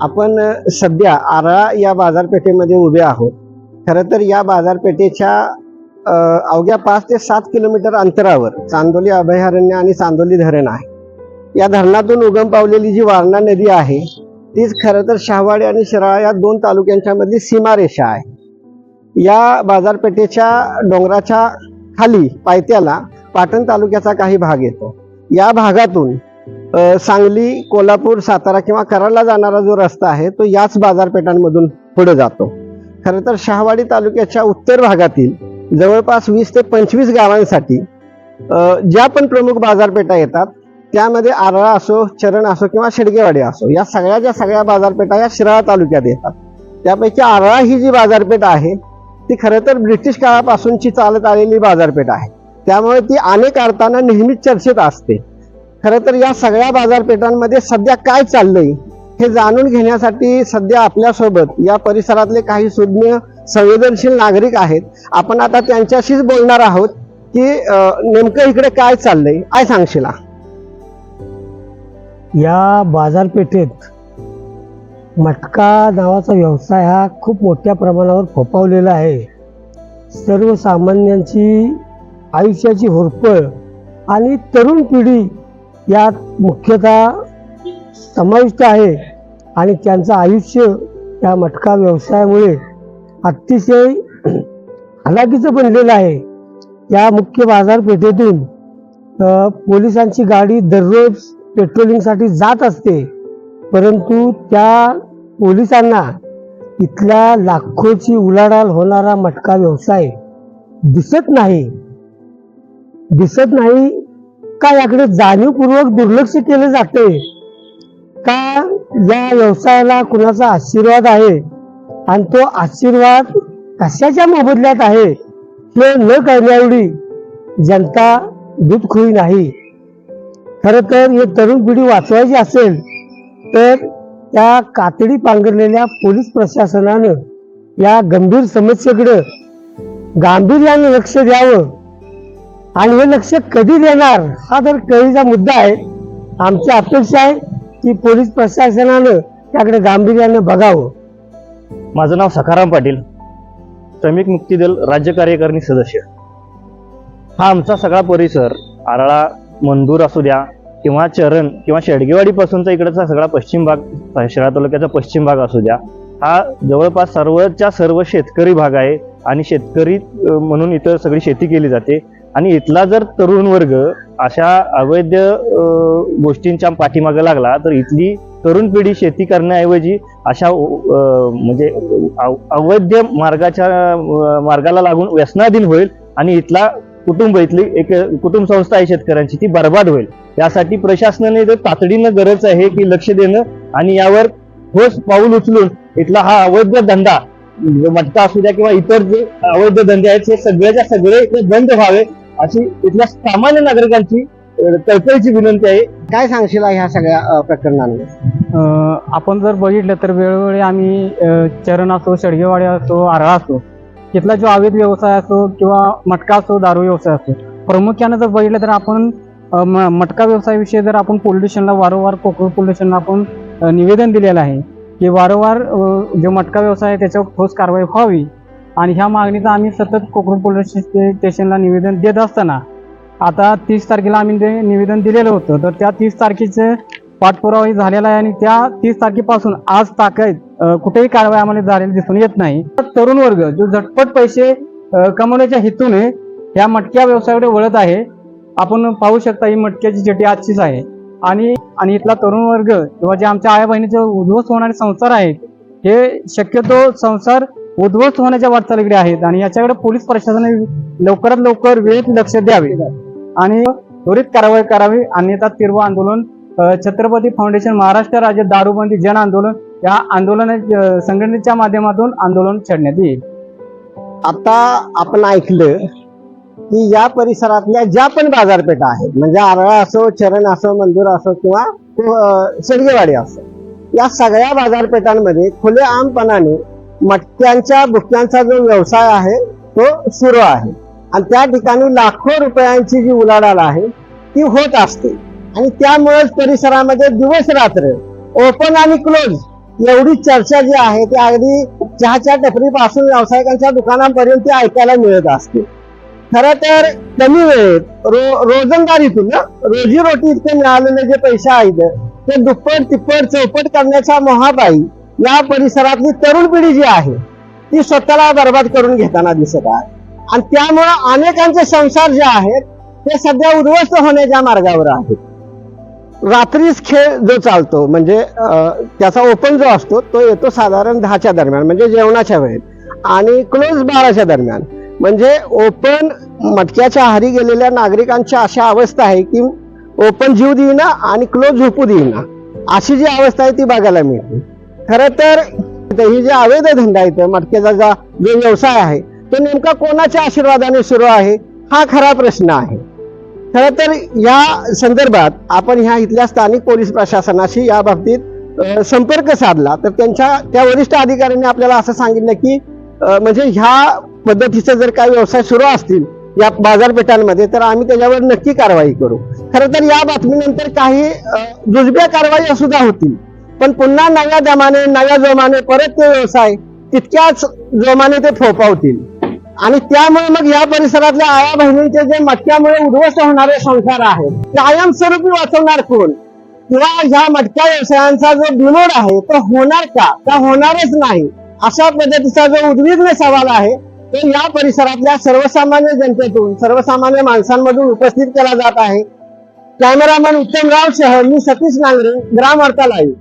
आपण सध्या आरळा या बाजारपेठेमध्ये उभे आहोत. खरं तर या बाजारपेठेच्या अवघ्या पाच ते सात किलोमीटर अंतरावर चांदोली अभयारण्य आणि चांदोली धरण आहे. या धरणातून उगम पावलेली जी वारणा नदी आहे तीच खरं तर शहावाडी आणि शिराळा या दोन तालुक्यांच्या मधली सीमारेषा आहे. या बाजारपेठेच्या डोंगराच्या खाली पायथ्याला पाटण तालुक्याचा काही भाग येतो. या भागातून सांगली कोल्हापूर सातारा किंवा कराडला जाणारा जो रस्ता आहे तो याच बाजारपेठांमधून पुढे जातो. खरं तर शहावाडी तालुक्याच्या उत्तर भागातील जवळपास वीस ते पंचवीस गावांसाठी ज्या पण प्रमुख बाजारपेठा येतात त्यामध्ये आरळा असो चरण असो किंवा शेडगेवाडी असो या सगळ्या ज्या सगळ्या बाजारपेठा या शिराळा तालुक्यात येतात. त्यापैकी आरळा ही जी बाजारपेठ आहे ती खरं तर ब्रिटिश काळापासूनची चालत आलेली बाजारपेठ आहे. त्यामुळे ती अनेक अर्थानं नेहमीच चर्चेत असते. खरं तर या सगळ्या बाजारपेठांमध्ये सध्या काय चाललंय हे जाणून घेण्यासाठी सध्या आपल्यासोबत या परिसरातले काही सुज्ञ संवेदनशील नागरिक आहेत. आपण आता त्यांच्याशीच बोलणार आहोत की नेमकं इकडे काय चाललंय? काय सांगशील? या बाजारपेठेत मटका नावाचा व्यवसाय हा खूप मोठ्या प्रमाणावर फोपावलेला आहे. सर्वसामान्यांची आयुष्याची होरपळ आणि तरुण पिढी यात मुख्यतः समाविष्ट आहे आणि त्यांचं आयुष्य या मटका व्यवसायामुळे अतिशय हलाखीचं बनलेलं आहे. या मुख्य बाजारपेठेतून पोलिसांची गाडी दररोज पेट्रोलिंगसाठी जात असते. परंतु त्या पोलिसांना इथल्या लाखोची उलाढाल होणारा मटका व्यवसाय दिसत नाही. दिसत नाही का याकडे जाणीवपूर्वक दुर्लक्ष केले जाते? का या व्यवसायाला कुणाचा आशीर्वाद आहे? आणि तो आशीर्वाद कशाच्या मोबदल्यात आहे? हे न कळण्याएवढी जनता दूधखोई नाही. खरं तर हे तरुण पिढी वाचवायची असेल तर त्या कातडी पांघरलेल्या पोलीस प्रशासनानं या गंभीर समस्येकडं गांभीर्याने लक्ष द्यावं. आणि हे लक्ष कधी देणार हा तर कळीचा मुद्दा आहे आमची अपेक्षा आहे की पोलीस प्रशासनानं त्याकडे गांभीर्यानं बघावं. माझं नाव सखाराम पाटील श्रमिक मुक्ती दल राज्य कार्यकारिणी सदस्य. हा आमचा सगळा परिसर आराळा मंदूर असू द्या किंवा चरण किंवा शेडगेवाडीपासूनचा इकडचा सगळा पश्चिम भाग शिरा तालुक्याचा पश्चिम भाग असू द्या हा जवळपास सर्वच्या सर्व शेतकरी भाग आहे आणि शेतकरी म्हणून इथं सगळी शेती केली जाते. आणि इथला जर तरुण वर्ग अशा अवैध गोष्टींच्या पाठीमागे लागला तर इथली तरुण पिढी शेती करण्याऐवजी अशा म्हणजे अवैध मार्गाच्या मार्गाला लागून व्यसनाधीन होईल आणि इथला कुटुंब इथली एक कुटुंब संस्था आहे शेतकऱ्यांची ती बर्बाद होईल. यासाठी प्रशासनाने जर तातडीनं गरज आहे की लक्ष देणं आणि यावर ठोस पाऊल उचलून इथला हा अवैध धंदा मटका असू द्या किंवा इतर जे अवैध धंदे आहेत हे सगळ्याच्या सगळे बंद व्हावे अशी इथल्या सामान्य नागरिकांची अ, विनंती आहे. काय सांगशील ह्या सगळ्या अ, आपण जर बघितलं तर वेळोवेळी आम्ही चरण असो शेडगेवाडी असो आरळा असो तिथला जो अवैध व्यवसाय असो किंवा मटका असो दारू व्यवसाय असो प्रामुख्यानं जर बघितलं तर आपण मटका व्यवसायाविषयी जर आपण पोलीस स्टेशनला वारंवार कोकण पोलीस स्टेशनला आपण निवेदन दिलेलं आहे की वारंवार जो मटका व्यवसाय आहे त्याच्यावर ठोस कारवाई व्हावी आणि ह्या मागणीचं आम्ही सतत कोकण पोलीस स्टेशनला निवेदन देत असताना आता तीस तारखेला आम्ही ते निवेदन दिलेलं होतं. तर त्या तीस तारखेचं पाठपुरावाही झालेला आहे आणि त्या तीस तारखेपासून आज ताकद कुठेही कारवाई आम्हाला झालेली दिसून येत नाही. तरुण वर्ग जो झटपट पैसे कमवण्याच्या हेतूने या मटक्या व्यवसायाकडे वळत आहे आपण पाहू शकता ही मटक्याची जेटी आजचीच आहे. आणि आणि इथला तरुण वर्ग किंवा जे आमच्या आया बहिणीचे उद्ध्वस्त होणारे संसार आहेत हे शक्यतो संसार उद्ध्वस्त होण्याच्या वाटचालीकडे आहेत आणि याच्याकडे पोलीस प्रशासनाने लवकरात लवकर वेळेत लक्ष द्यावे आणि त्वरित कारवाई करावी अन्यथा तीव्र आंदोलन छत्रपती फाउंडेशन महाराष्ट्र राज्य दारूबंदी जन आंदोलन या आंदोलन संघटनेच्या माध्यमातून आंदोलन छेडण्यात येईल. आता आपण ऐकलं की या परिसरातल्या ज्या पण बाजारपेठा आहेत म्हणजे आरळा असो चरण असो मंदूर असो किंवा शेडगेवाडी असो या सगळ्या बाजारपेठांमध्ये खुले आमपणाने मटक्यांच्या बुक्क्यांचा जो व्यवसाय आहे तो सुरू आहे. आणि त्या ठिकाणी लाखो रुपयांची जी उलाढाल आहे ती होत असते. आणि त्यामुळेच परिसरामध्ये दिवस रात्र ओपन आणि क्लोज एवढी चर्चा जी आहे ती अगदी चहाच्या टपरीपासून व्यावसायिकांच्या दुकानांपर्यंत ती ऐकायला मिळत असते. खर तर कमी वेळेत रो रोजंदारीतून ना रोजीरोटी इतके मिळालेले जे पैसे आहेत ते दुप्पट तिप्पट चौपट करण्याच्या मोहापायी या परिसरातली तरुण पिढी जी आहे ती स्वतःला बर्बाद करून घेताना दिसत आहे. आणि त्यामुळं अनेकांचे संसार जे आहेत ते सध्या उद्ध्वस्त होण्याच्या मार्गावर आहेत. रात्रीच खेळ जो चालतो म्हणजे त्याचा ओपन जो असतो तो येतो साधारण दहाच्या दरम्यान म्हणजे जेवणाच्या वेळेत आणि क्लोज बाराच्या दरम्यान. म्हणजे ओपन मटक्याच्या आहारी गेलेल्या नागरिकांची अशा अवस्था आहे की ओपन जीव देईना आणि क्लोज झोपू देईना. अशी जी अवस्था आहे ती बघायला मिळते. खरं तर ही जे अवैध धंदा आहे मटक्याचा जा जो व्यवसाय आहे तो नेमका कोणाच्या आशीर्वादाने सुरू आहे? हा खरा प्रश्न आहे. खर तर या संदर्भात आपण ह्या इथल्या स्थानिक पोलीस प्रशासनाशी या बाबतीत संपर्क साधला. तर त्यांच्या त्या वरिष्ठ अधिकाऱ्यांनी आपल्याला असं सांगितलं की म्हणजे ह्या पद्धतीचे जर काही व्यवसाय सुरू असतील या बाजारपेठांमध्ये तर आम्ही त्याच्यावर नक्की कारवाई करू. खरं तर या बातमीनंतर काही दुजब्या जुजब्या कारवाई सुद्धा होतील. पण पुन्हा नव्या जमाने नव्या जोमाने परत ते व्यवसाय तितक्याच जोमाने ते फोपावतील आणि त्यामुळे मग या परिसरातल्या आया बहिणींचे जे मटक्यामुळे उद्ध्वस्त होणारे संसार आहेत कायमस्वरूपी वाचवणार कोण? किंवा ह्या मटक्या व्यवसायांचा जो बिमोड आहे तो होणार का? त्या होणारच नाही? अशा पद्धतीचा जो उद्विग्न सवाल आहे तो या परिसरातल्या सर्वसामान्य जनतेतून सर्वसामान्य माणसांमधून उपस्थित केला जात आहे. कॅमेरामॅन उत्तमराव शहर मी सतीश नांगरे ग्राम वार्ता लाईव्ह